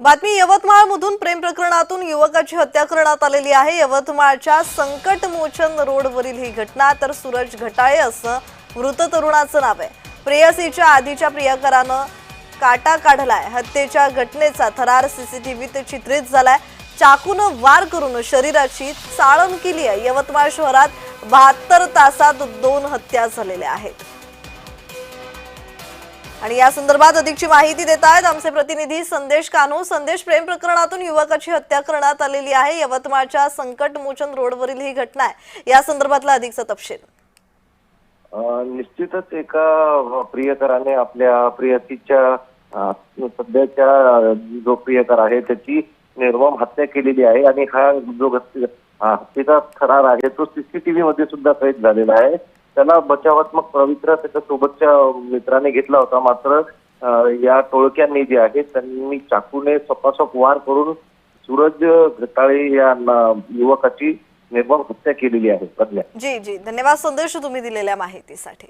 बातमी यवतमाळमधून प्रेम प्रकरणातून युवकाची हत्या करण्यात आलेली आहे. यवतमाळच्या संकटमोचन रोडवरील ही घटना तर सूरज घटाळे असं मृत तरुणाचं नाव आहे. प्रेयसीच्या आधीच्या प्रियकरानं काटा काढलाय. हत्येच्या घटनेचा थरार सीसीटीव्हीत चित्रित झालाय. चाकूनं वार करून शरीराची चाळण केली आहे. यवतमाळ शहरात बहात्तर तासात दोन हत्या झालेल्या आहेत. आणि या संदर्भात अधिकची माहिती देत आहेत आमचे प्रतिनिधी संदेश कानू. संदेश प्रेम प्रकरणातून युवकाची हत्या करण्यात आलेली आहे. यवतमाळच्या संकटमोचन रोडवरील ही घटना आहे. या संदर्भातला अधिकचा तपशील. निश्चितच एका प्रियकराने आपल्या प्रियसीच्या सध्याच्या जो प्रियकर आहे त्याची निर्मम हत्या केलेली आहे आणि हा जो हत्येचा थरार आहे तो सीसीटीव्ही मध्ये सुद्धा कैद झालेला आहे. त्याला बचावात्मक पवित्र त्याच्या सोबतच्या मित्राने घेतला होता. मात्र या टोळक्यांनी जे आहे त्यांनी चाकूने सपासप वार करून सूरज घटाळे या युवकाची निर्मम हत्या केलेली आहे. जी जी. धन्यवाद संदेश तुम्ही दिलेल्या माहितीसाठी.